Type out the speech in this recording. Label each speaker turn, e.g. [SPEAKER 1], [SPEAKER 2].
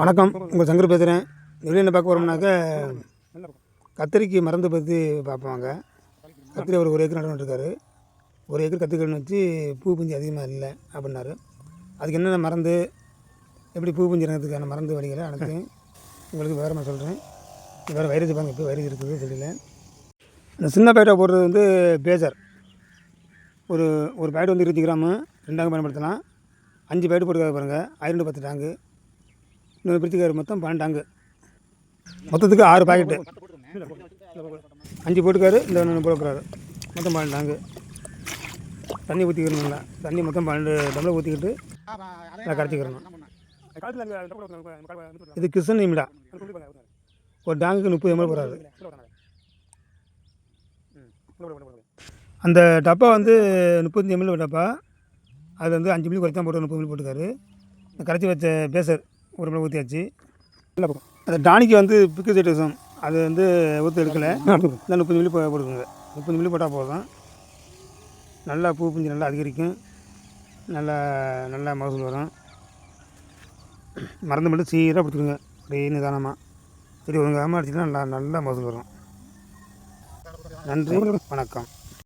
[SPEAKER 1] வணக்கம். உங்கள் சங்கர் பேசுகிறேன் வெளியே என்ன பார்க்க போகிறோம்னாக்க கத்திரிக்கு மருந்து பற்றி பார்ப்பாங்க கத்திரி அவர் ஒரு ஏக்கர் நடந்துட்டுருக்காரு ஒரு ஏக்கர் கத்திரிக்கணும் வச்சு பூ பிஞ்சு அதிகமாக இல்லை அப்படின்னாரு. அதுக்கு என்னென்ன மருந்து எப்படி பூ பிஞ்சு இறங்கிறதுக்கான மருந்து வழிகளை அனைத்தையும் உங்களுக்கு விவரமாக சொல்கிறேன் வேறு வைரஸ் பாருங்க இப்போ வைரஸ் இருக்குது தெரியல. இந்த சின்ன பேட்டை போடுறது வந்து பேஜர் ஒரு ஒரு பேட் வந்து இருபத்தி கிராமு ரெண்டாங்க பயன்படுத்தலாம். அஞ்சு பேட்டு போட்டுக்காது பாருங்கள் ஐநூறு பத்து டேங்கு இன்னொரு பிரித்திக்காரு மொத்தம் பன்னெண்டு டேங்கு மொத்தத்துக்கு ஆறு பாக்கெட்டு அஞ்சு போட்டுக்காரு இந்த ஒன்று போட்டுக்கிறாரு. மொத்தம் பன்னெண்டு டேங்கு தண்ணி ஊற்றிக்கிறணும் தண்ணி மொத்தம் பன்னெண்டு டம்ளர் ஊற்றிக்கிட்டு நல்லா கரைச்சிக்கிறணும். இது கிருஷ்ணன் நிமிடா. ஒரு டேங்குக்கு முப்பது எம்எல் போகிறாரு அந்த டப்பா வந்து முப்பத்தஞ்சு எம்எல் டப்பா. அது வந்து அஞ்சு மில்லி குறைச்சி தான் போட்டு முப்பது மில்லி போட்டுக்காரு. கரைச்சி வச்ச பேசர் ஒரு மில்லி ஊற்றியாச்சு நல்லா போகும் அந்த டானிக்கு வந்து பிக்கு சைட்டிசம் அது வந்து ஊற்று எடுக்கலை. இந்த முப்பது மில்லி போட்டுக்கோங்க. முப்பது மில்லி போட்டால் போதும். நல்லா பூ புஞ்சு நல்லா அதிகரிக்கும். நல்லா நல்லா மகசூல் வரும். மருந்து மட்டும் சீராக கொடுத்துருங்க அப்படியே நிதானமாக சரி ஒழுங்காமல் அடிச்சுன்னா நல்லா நல்லா மகசூல் வரும். நன்றி. வணக்கம்.